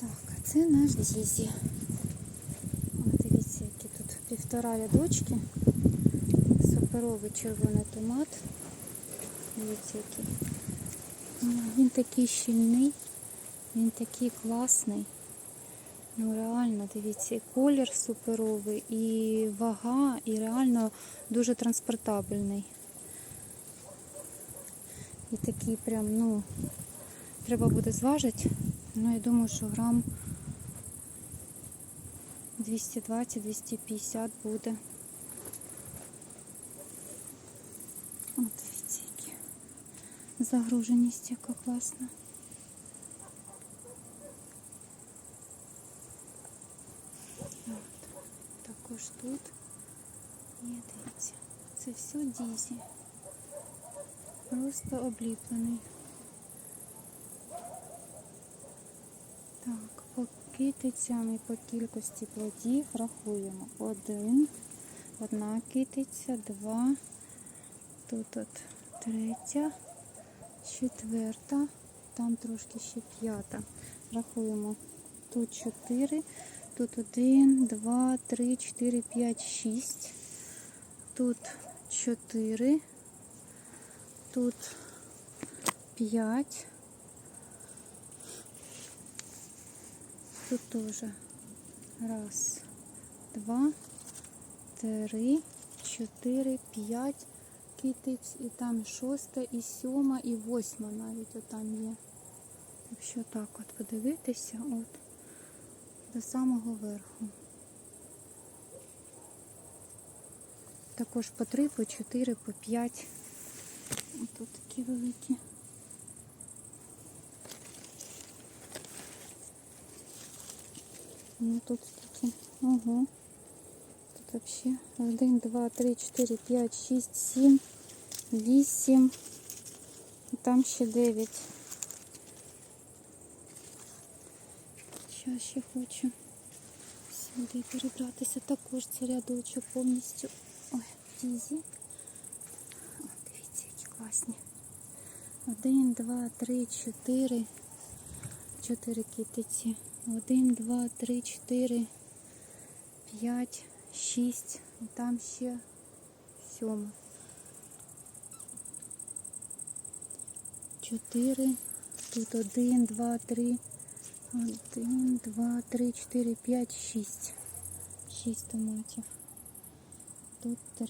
Так, а це наш Дізі. Дивіться, які тут півтора рядочки. Суперовий червоний томат. Дивіться, який. Він такий щільний, він такий класний. Ну реально, дивіться, і колір суперовий, і вага, і реально дуже транспортабельний. І такий прям, ну, треба буде зважити. Ну, я думаю, що грам 220-250 буде. От дивіться, які. Загруженість яка класна. От. Також тут є, дивіться. Це все дізі. Просто обліплений. Так, по китицям і по кількості плодів рахуємо. Один, одна китиця, два, тут от третя, четверта, там трошки ще п'ята. Рахуємо. Тут чотири, тут один, два, три, чотири, п'ять, шість. Тут чотири, тут п'ять. Тут тоже раз, два, три, чотири, п'ять китиць, і там шоста, і сьома, і восьма навіть отам є. Якщо так от подивитися, от до самого верху. Також по три, по чотири, по п'ять. Тут такі великі. Ну тут скільки. Ого. Тут вообще 1, 2, 3, 4, 5, 6, 7, 8. І там ще 9. Зараз ще хочу сюди перебратися. Також це рядочок повністю. Ой, дізі. О, дивіться, які класні. 1, 2, 3, 4. 4 китиці. 1, 2, 3, 4, 5, 6. І там ще сьома. 4. Тут 1, 2, 3. 1, 2, 3, 4, 5, 6. 6 томатів. Тут 3.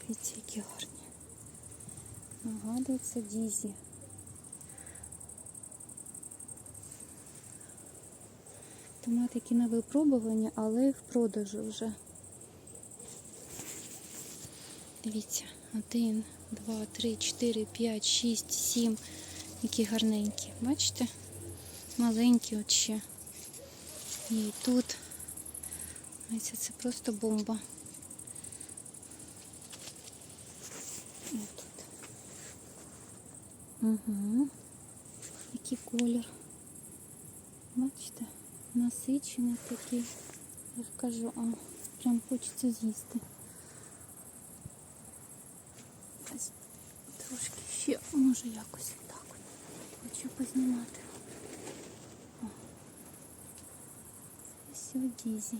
Дивіться, які гарні. Нагадується Дізі. Томатики на випробування, але в продажу вже. Дивіться, один, два, три, чотири, п'ять, шість, сім. Які гарненькі. Бачите? Маленькі от ще. І тут. Дивіться, це просто бомба. І тут. Угу. Який колір. Бачите? насичений такий. Я ж кажу, а прям хочеться з'їсти. Ось Трошки ще, може якось так. от Хочу познімати. О. Все, Дізі.